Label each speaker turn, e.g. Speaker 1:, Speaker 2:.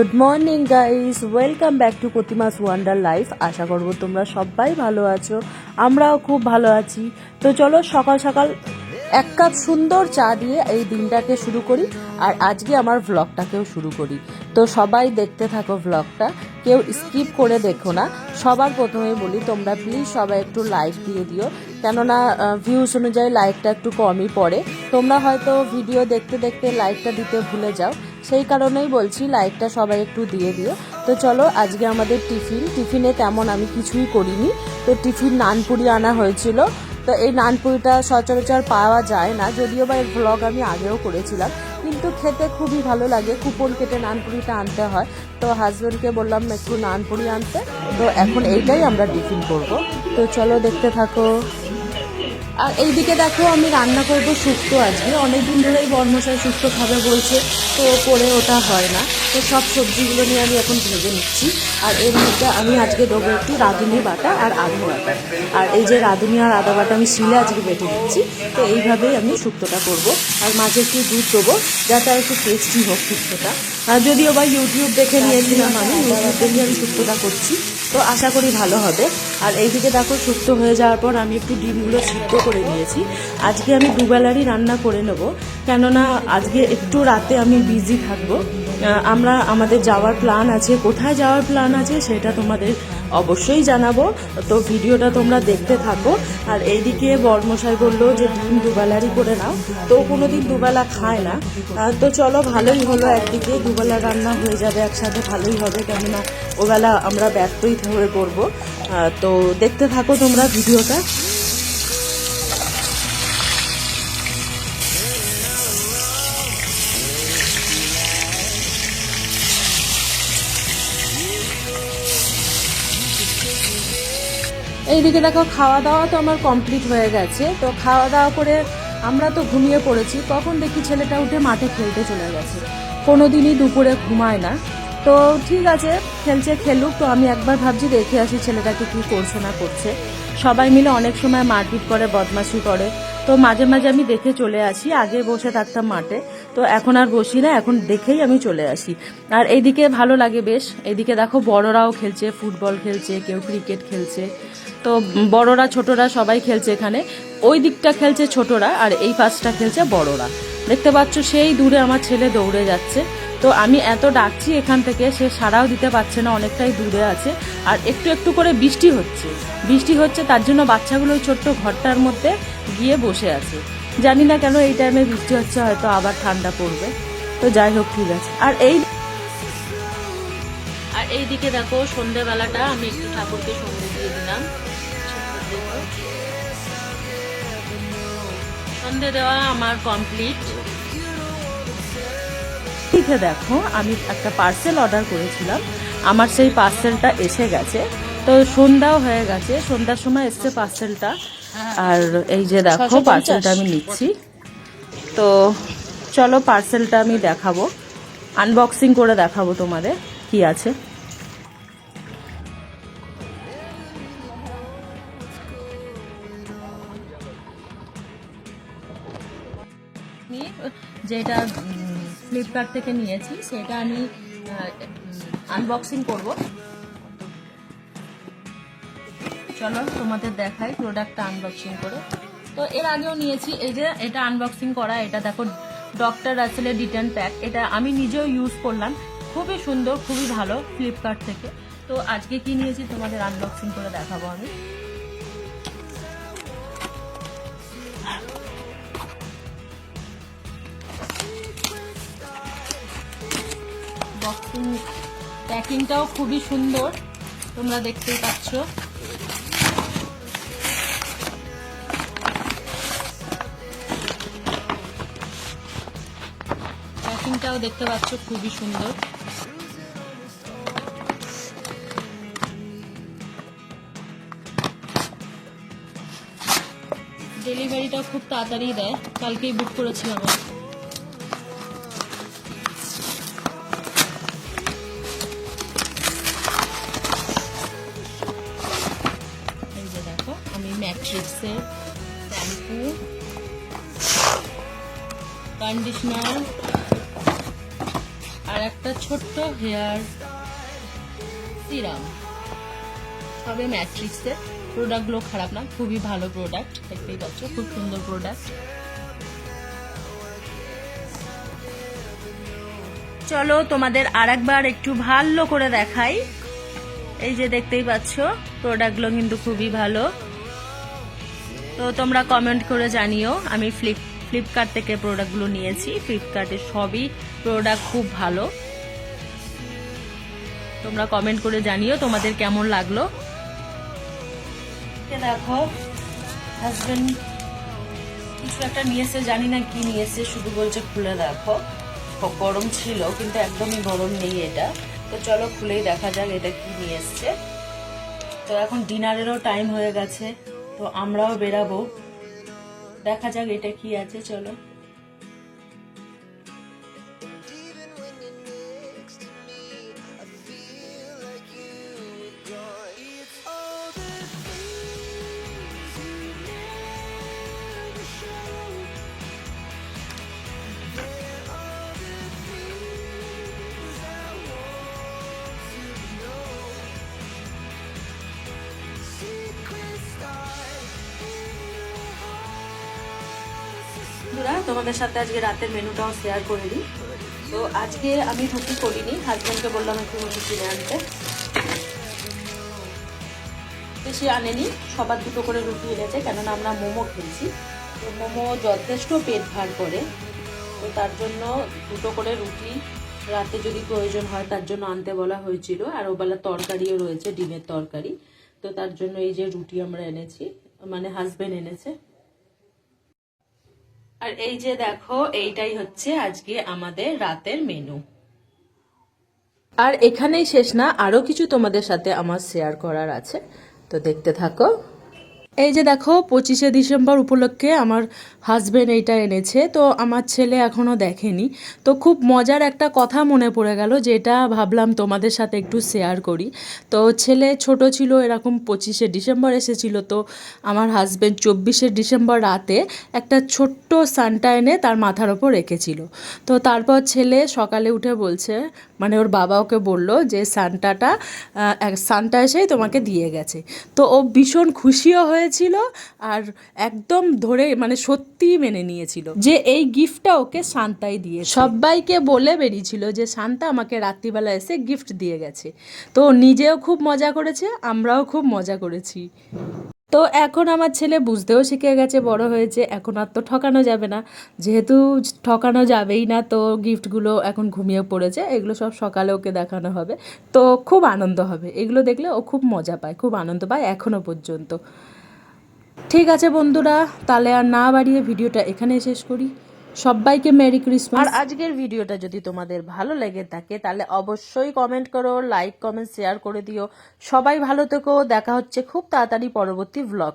Speaker 1: Good morning guys welcome back to Pratima's wonder life আশা করব তোমরা সবাই ভালো আছো। আমরাও খুব ভালো আছি। তো চলো সকাল সকাল এক কাপ সুন্দর চা দিয়ে এই দিনটাকে শুরু করি। আর আজকে আমার ভ্লগটাকেও শুরু করি। তো সবাই দেখতে থাকো ভ্লগটা কেউ স্কিপ করে দেখো না। সবার প্রথমে বলি, তোমরা প্লিজ সবাই একটু লাইক দিয়ে দিও। কেননা ভিউস অনুযায়ী লাইকটা একটু কমই পড়ে। তোমরা হয়তো ভিডিও দেখতে দেখতে লাইকটা দিতে ভুলে যাও। সেই কারণেই বলছি লাইকটা সবাই একটু দিয়ে দিও। তো চলো, আজকে আমাদের টিফিন। টিফিনে তেমন আমি কিছুই করিনি। তো টিফিন নানপুরি আনা হয়েছিল। তো এই নানপুরিটা সচরাচর পাওয়া যায় না। যদিও বা এর ভ্লগ আমি আগেও করেছিলাম। কিন্তু খেতে খুবই ভালো লাগে। কুপন কেটে নানপুরিটা আনতে হয়। তো হাজব্যান্ডকে বললাম, একটু নানপুরি আনতে। তো এখন এইটাই আমরা টিফিন করব। তো চলো, দেখতে থাকো। আর এইদিকে দেখো আমি রান্না করব শুক্তো আজকে। অনেক দিন ধরেই বর্মশাই শুক্তো খাবে বলছে, তো করে ওটা হয় না। তো সব সবজিগুলো নিয়ে আমি এখন ভেজে নিচ্ছি। আর এর মধ্যে আমি আজকে দেবো একটু রাঁধুনি বাটা আর আদা বাটা। আর এই যে রাঁধুনি আর আদা বাটা আমি শিলে আজকে বেটে দিচ্ছি তো এইভাবেই আমি শুক্তোটা করব। আর মাঝে একটু দুধ দেবো, যাতে একটু টেস্টি হোক শুক্তোটা। আর যদিও বা ইউটিউব দেখে নিয়েছিলাম আমি ইউটিউব দেখে আমি শুক্তোটা করছি। তো আশা করি ভালো হবে। আর এইদিকে দেখো শুক্তো হয়ে যাওয়ার পর আমি একটু ডিমগুলো সিদ্ধ করে নিয়েছি। আজকে আমি দুবেলারই রান্না করে নেব। কেননা আজকে একটু রাতে আমি বিজি থাকব। আমরা, আমাদের যাওয়ার প্ল্যান আছে। কোথায় যাওয়ার প্ল্যান আছে সেটা তোমাদের অবশ্যই জানাব। তো ভিডিওটা তোমরা দেখতে থাকো। আর এইদিকে বর্মশাই বলল যে ডিম দুবেলারই করে নাও। তো কোনো দিন দুবেলা খায় না। তো চলো, ভালোই হলো একদিকে। দুবেলা রান্না হয়ে যাবে একসাথে, ভালোই হবে। কেননা ওবেলা আমরা ব্যস্তই হয়ে পড়ব। তো দেখতে থাকো তোমরা ভিডিওটা। এইদিকে দেখো খাওয়া দাওয়া তো আমার কমপ্লিট হয়ে গেছে। তো খাওয়া দাওয়া করে আমরা তো ঘুমিয়ে পড়েছি, তখন দেখি ছেলেটা উঠে মাঠে খেলতে চলে গেছে। কোনো দিনই দুপুরে ঘুমায় না। তো ঠিক আছে, খেলছে, খেলুক, তো আমি একবার ভাবছি দেখে আসি ছেলেটাকে কি করছে না করছে। সবাই মিলে অনেক সময় মারপিট করে, বদমাশি করে। তো মাঝে মাঝে আমি দেখে চলে আসি, আগে বসে থাকতাম মাঠে। তো এখন আর বসি না, এখন দেখেই আমি চলে আসি। আর এইদিকে ভালো লাগে বেশ। এইদিকে দেখো বড়রাও খেলছে, ফুটবল খেলছে, কেউ ক্রিকেট খেলছে। তো বড়রা, ছোটরা সবাই খেলছে এখানে। ওই দিকটা খেলছে ছোটরা আর এই পাশটা খেলছে বড়রা। দেখতে পাচ্ছ সেই দূরে আমার ছেলে দৌড়ে যাচ্ছে। তো আমি এত ডাকছি এখান থেকে, সে সারাও দিতে পারছে না, অনেকটাই দূরে আছে। আর একটু একটু করে বৃষ্টি হচ্ছে। বৃষ্টি হচ্ছে, তার জন্য বাচ্চাগুলো ছোট্ট ঘরটার মধ্যে গিয়ে বসে আছে। জানি না কেন এই টাইমে বৃষ্টি হচ্ছে হয়তো আবার ঠান্ডা পড়বে। তো যাই হোক ঠিক আছে। আর এই আর এইদিকে দেখো সন্ধেবেলাটা আমি একটু ঠাকুরকে সন্ধে দিয়ে দিলাম। সন্ধে দেওয়া আমার কমপ্লিট লিখে দেখো আমি একটা পার্সেল অর্ডার করেছিলাম। আমার সেই পার্সেলটা এসে গেছে। তো সন্ধ্যাও হয়ে গেছে। সন্ধ্যার সময় এসছে পার্সেলটা আর এই যে দেখো পার্সেলটা আমি নিচ্ছি। তো চলো পার্সেলটা আমি দেখাবো। আনবক্সিং করে দেখাবো তোমাদের কি আছে। যেটা ফ্লিপকার্ট থেকে নিয়েছি সেটা আমি আনবক্সিং করব। চলো তোমাদের দেখাই প্রোডাক্টটা আনবক্সিং করে। তো এর আগেও নিয়েছি, এই যে এটা আনবক্সিং করা, এটা দেখো ডক্টর রাসেলের রিটার্ন প্যাক এটা আমি নিজেও ইউজ করলাম, খুবই সুন্দর, খুবই ভালো ফ্লিপকার্ট থেকে। তো আজকে কি নিয়েছি তোমাদের আনবক্সিং করে দেখাবো আমি। বক্সিং প্যাকিংটাও খুবই সুন্দর, তোমরা দেখতেই পাচ্ছ। প্যাকিংটাও দেখতে পাচ্ছ, খুবই সুন্দর। ডেলিভারিটাও খুব তাড়াতাড়ি দেয়। কালকেই বুক করেছিলাম। দেখো, আমি কন্ডিশনার আর একটা ছোট্ট হেয়ার সিরাম। সবে ম্যাট্রিক্সের প্রোডাক্টগুলো খারাপ না, খুবই ভালো প্রোডাক্ট দেখতেই পাচ্ছ, খুব সুন্দর প্রোডাক্ট চলো তোমাদের আরেকবার একটু ভালো করে দেখাই। এই যে দেখতেই পাচ্ছ প্রোডাক্টগুলো কিন্তু খুবই ভালো। তো তোমরা কমেন্ট করে জানিও, আমি ফ্লিপ ফ্লিপকার্ট থেকে প্রোডাক্টগুলো নিয়েছি। ফ্লিপকার্টের সবই প্রোডাক্ট খুব ভালো। তোমরা কমেন্ট করে জানিও তোমাদের কেমন লাগল। দেখো হাজবেন্ড কিছু একটা নিয়েছে, জানি না কি নিয়েছে, শুধু বলছে খুলে দেখো। গরম ছিল, কিন্তু একদমই গরম নেই এটা। তো চলো খুলেই দেখা যাক এটা কি নিয়ে এসছে। তো এখন ডিনারেরও টাইম হয়ে গেছে, তো আমরাও বেরাবো। দেখা যাক এটা কি আছে চলো। তোমাদের সাথে আজকে রাতের মেনুটাও শেয়ার করে দিই। তো আজকে আমি রুটি করিনি হাজব্যান্ডকে বললাম একটু রুটি কিনে আনতে। বেশি আনেনি, সবার দুটো করে রুটি এনেছে, কেননা আমরা মোমো খেয়েছি। তো মোমো যথেষ্ট পেট ভার করে। তো তার জন্য দুটো করে রুটি রাতে যদি প্রয়োজন হয়, তার জন্য আনতে বলা হয়েছিল। আর ওবেলা তরকারিও রয়েছে, ডিমের তরকারি। তো তার জন্য এই যে রুটি আমরা এনেছি মানে হাজব্যান্ড এনেছে। আর এই যে দেখো, এইটাই হচ্ছে আজকে আমাদের রাতের মেনু আর এখানেই শেষ না, আরও কিছু তোমাদের সাথে আমার শেয়ার করার আছে। তো দেখতে থাকো। এই যে দেখো, পঁচিশে ডিসেম্বর উপলক্ষে আমার হাজবেন্ড এইটা এনেছে, তো আমার ছেলে এখনও দেখেনি। তো খুব মজার একটা কথা মনে পড়ে গেল, যেটা ভাবলাম তোমাদের সাথে একটু শেয়ার করি। তো ছেলে ছোট ছিল, এরকম পঁচিশে ডিসেম্বর এসেছিল, তো আমার হাজবেন্ড চব্বিশে ডিসেম্বর রাতে একটা ছোট্ট সানটা এনে তার মাথার ওপর রেখেছিল। তো তারপর ছেলে সকালে উঠে বলছে মানে ওর বাবা ওকে বলল যে সানটাটা সানটা এসেই তোমাকে দিয়ে গেছে। তো ও ভীষণ খুশিও হয়েছিল আর একদম ধরে মানে সত্যিই মেনে নিয়েছিল যে এই গিফটটা ওকে শান্তাই দিয়ে সবাইকে বলে বেরিয়েছিল যে, শান্তা, আমাকে রাত্রিবেলা এসে গিফট দিয়ে গেছে। তো নিজেও খুব মজা করেছে, আমরাও খুব মজা করেছি। তো এখন আমার ছেলে বুঝতেও শিখে গেছে, বড় হয়েছে, এখন আর তো ঠকানো যাবে না। যেহেতু ঠকানো যাবেই না, তো গিফটগুলো এখন ঘুমিয়ে পড়েছে, এগুলো সব সকালে ওকে দেখানো হবে। তো খুব আনন্দ হবে, এগুলো দেখলে ও খুব মজা পায়, খুব আনন্দ পায় এখনও পর্যন্ত। ঠিক আছে বন্ধুরা, তাহলে আর না বাড়িয়ে ভিডিওটা এখানে শেষ করি। সবাইকে মেরি ক্রিসমাস আর আজকের ভিডিওটা যদি তোমাদের ভালো লেগে থাকে, তাহলে অবশ্যই কমেন্ট করো লাইক কমেন্ট শেয়ার করে দিও। সবাই ভালো থেকো, দেখা হচ্ছে খুব তাড়াতাড়ি পরবর্তী ভ্লগ